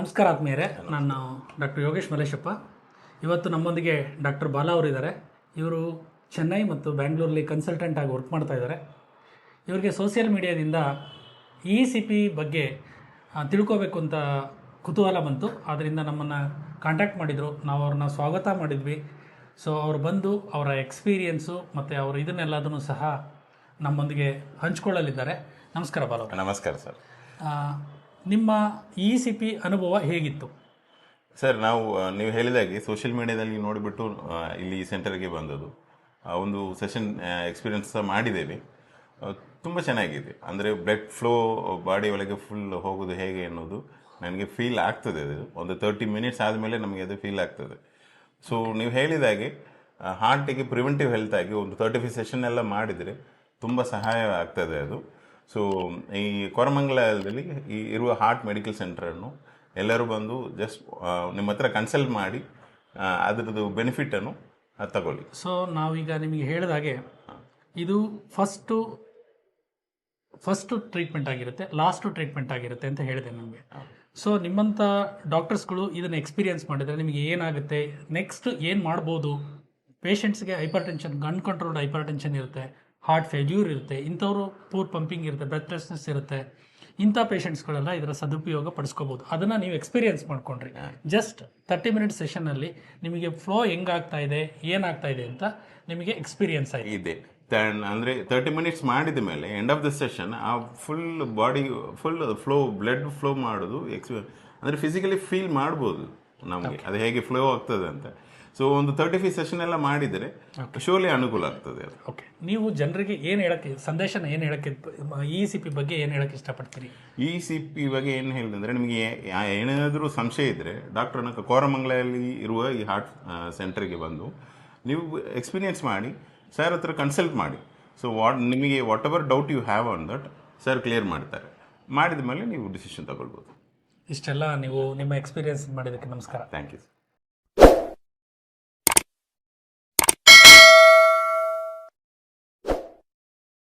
ನಮಸ್ಕಾರ ಆತ್ಮೀಯರೇ ನಾನು ಡಾಕ್ಟರ್ ಯೋಗೇಶ್ ಮಲೇಶಪ್ಪ ಇವತ್ತು ನಮ್ಮೊಂದಿಗೆ ಡಾಕ್ಟರ್ ಬಾಲಾ ಅವರಿದ್ದಾರೆ. ಇವರು ಚೆನ್ನೈ ಮತ್ತು ಬ್ಯಾಂಗ್ಳೂರಲ್ಲಿ ಕನ್ಸಲ್ಟೆಂಟ್ ಆಗಿ ವರ್ಕ್ ಮಾಡ್ತಾ ಇದ್ದಾರೆ. ಇವರಿಗೆ ಸೋಷಿಯಲ್ ಮೀಡಿಯಾದಿಂದ ಇ ಸಿ ಪಿ ಬಗ್ಗೆ ತಿಳ್ಕೋಬೇಕು ಅಂತ ಕುತೂಹಲ ಬಂತು. ಆದ್ದರಿಂದ ನಮ್ಮನ್ನು ಕಾಂಟ್ಯಾಕ್ಟ್ ಮಾಡಿದರು. ನಾವು ಅವ್ರನ್ನ ಸ್ವಾಗತ ಮಾಡಿದ್ವಿ. ಸೊ ಅವ್ರು ಬಂದು ಅವರ ಎಕ್ಸ್ಪೀರಿಯೆನ್ಸು ಮತ್ತು ಅವರು ಇದನ್ನೆಲ್ಲದನ್ನು ಸಹ ನಮ್ಮೊಂದಿಗೆ ಹಂಚ್ಕೊಳ್ಳಲಿದ್ದಾರೆ. ನಮಸ್ಕಾರ ಬಾಲ ನಮಸ್ಕಾರ ಸರ್. ನಿಮ್ಮ ಇ ಸಿ ಪಿ ಅನುಭವ ಹೇಗಿತ್ತು? ಸರ್, ನಾವು ನೀವು ಹೇಳಿದಾಗೆ ಸೋಷಿಯಲ್ ಮೀಡಿಯಾದಲ್ಲಿ ನೋಡಿಬಿಟ್ಟು ಇಲ್ಲಿ ಈ ಸೆಂಟರ್ಗೆ ಬಂದದ್ದು. ಆ, ಒಂದು ಸೆಷನ್ ಎಕ್ಸ್ಪೀರಿಯನ್ಸ್ ಸಹ ಮಾಡಿದ್ದೇವೆ. ತುಂಬ ಚೆನ್ನಾಗಿದೆ. ಅಂದರೆ ಬ್ಲಡ್ ಫ್ಲೋ ಬಾಡಿ ಒಳಗೆ ಫುಲ್ ಹೋಗೋದು ಹೇಗೆ ಅನ್ನೋದು ನನಗೆ ಫೀಲ್ ಆಗ್ತದೆ ಅದು. ಒಂದು ತರ್ಟಿ ಮಿನಿಟ್ಸ್ ಆದಮೇಲೆ ನಮಗೆ ಅದು ಫೀಲ್ ಆಗ್ತದೆ. ಸೊ ನೀವು ಹೇಳಿದಾಗೆ ಹಾರ್ಟಿಗೆ ಪ್ರಿವೆಂಟಿವ್ ಹೆಲ್ತ್ ಆಗಿ ಒಂದು ತರ್ಟಿ ಫೈವ್ ಸೆಷನ್ ಎಲ್ಲ ಮಾಡಿದರೆ ತುಂಬ ಸಹಾಯ ಆಗ್ತದೆ ಅದು. ಸೊ ಈ ಕೊರಮಂಗಲದಲ್ಲಿ ಈ ಇರುವ ಹಾರ್ಟ್ ಮೆಡಿಕಲ್ ಸೆಂಟ್ರನ್ನು ಎಲ್ಲರೂ ಬಂದು ಜಸ್ಟ್ ನಿಮ್ಮ ಹತ್ರ ಕನ್ಸಲ್ಟ್ ಮಾಡಿ ಅದರದ್ದು ಬೆನಿಫಿಟನ್ನು ತಗೊಳ್ಳಿ. ಸೊ ನಾವೀಗ ನಿಮಗೆ ಹೇಳಿದ ಹಾಗೆ ಇದು ಫಸ್ಟು ಫಸ್ಟು ಟ್ರೀಟ್ಮೆಂಟ್ ಆಗಿರುತ್ತೆ ಲಾಸ್ಟು ಟ್ರೀಟ್ಮೆಂಟ್ ಆಗಿರುತ್ತೆ ಅಂತ ಹೇಳಿದೆ ನಮಗೆ. ಸೊ ನಿಮ್ಮಂಥ ಡಾಕ್ಟರ್ಸ್ಗಳು ಇದನ್ನು ಎಕ್ಸ್ಪೀರಿಯನ್ಸ್ ಮಾಡಿದರೆ ನಿಮಗೆ ಏನಾಗುತ್ತೆ? ನೆಕ್ಸ್ಟ್ ಏನು ಮಾಡ್ಬೋದು? ಪೇಷಂಟ್ಸ್ಗೆ ಹೈಪರ್ ಟೆನ್ಷನ್ ಗನ್ ಕಂಟ್ರೋಲ್ಡ್ ಹೈಪರ್ ಟೆನ್ಷನ್ ಇರುತ್ತೆ. ಹಾರ್ಟ್ ಫೇಲ್ಯೂರ್ ಇರುತ್ತೆ. ಇಂಥವರು ಪೂರ್ ಪಂಪಿಂಗ್ ಇರುತ್ತೆ ಬ್ರೆತ್ಲೆಸ್ನೆಸ್ ಇರುತ್ತೆ. ಇಂಥ ಪೇಷಂಟ್ಸ್ಗಳೆಲ್ಲ ಇದರ ಸದುಪಯೋಗ ಪಡಿಸ್ಕೋಬೋದು. ಅದನ್ನು ನೀವು ಎಕ್ಸ್ಪೀರಿಯನ್ಸ್ ಮಾಡ್ಕೊಂಡ್ರಿ. ಜಸ್ಟ್ ತರ್ಟಿ ಮಿನಿಟ್ ಸೆಷನ್ನಲ್ಲಿ ನಿಮಗೆ ಫ್ಲೋ ಹೆಂಗಾಗ್ತಾ ಇದೆ ಏನಾಗ್ತಾ ಇದೆ ಅಂತ ನಿಮಗೆ ಎಕ್ಸ್ಪೀರಿಯನ್ಸ್ ಆಗಿದೆ ಅಂದ್ರೆ ತರ್ಟಿ ಮಿನಿಟ್ಸ್ ಮಾಡಿದ ಮೇಲೆ ಎಂಡ್ ಆಫ್ ದ ಸೆಷನ್ ಆ full body full flow blood flow ಮಾಡೋದು ಎಕ್ಸ್ ಅಂದರೆ ಫಿಸಿಕಲಿ ಫೀಲ್ ಮಾಡ್ಬೋದು. ನಮಗೆ. ಅದು ಹೇಗೆ ಫ್ಲೋ ಆಗ್ತದೆ ಅಂತ. ಸೊ ಒಂದು ತರ್ಟಿ ಫೈವ್ ಸೆಷನ್ ಎಲ್ಲ ಮಾಡಿದರೆ ಶೋಲಿ ಅನುಕೂಲ ಆಗ್ತದೆ ಅದು. ಓಕೆ ನೀವು ಜನರಿಗೆ ಏನು ಹೇಳಕ್ಕೆ ಸಂದೇಶನ ಏನು ಹೇಳಕ್ಕೆ ಇ ಸಿ ಪಿ ಬಗ್ಗೆ ಏನು ಹೇಳಕ್ಕೆ ಇಷ್ಟಪಡ್ತೀರಿ? ಇ ಸಿ ಪಿ ಬಗ್ಗೆ ಏನು ಹೇಳಿದ್ರೆ ನಿಮಗೆ ಏನಾದರೂ ಸಂಶಯ ಇದ್ದರೆ ಡಾಕ್ಟರ್ನ ಕೋರಮಂಗಲಲ್ಲಿ ಇರುವ ಈ ಹಾರ್ಟ್ ಸೆಂಟರ್ಗೆ ಬಂದು ನೀವು ಎಕ್ಸ್ಪೀರಿಯನ್ಸ್ ಮಾಡಿ ಸರ್ ಹತ್ರ ಕನ್ಸಲ್ಟ್ ಮಾಡಿ. ಸೊ ವಾಟ್ ನಿಮಗೆ whatever doubt you have on that sir clear ಮಾಡ್ತಾರೆ. ಮಾಡಿದ ಮೇಲೆ ನೀವು ಡಿಸಿಷನ್ ತಗೊಳ್ಬೋದು. ಇಷ್ಟೆಲ್ಲ ನೀವು ನಿಮ್ಮ ಎಕ್ಸ್ಪೀರಿಯನ್ಸ್ ಮಾಡಿದ್ದಕ್ಕೆ ನಮಸ್ಕಾರ. Thank you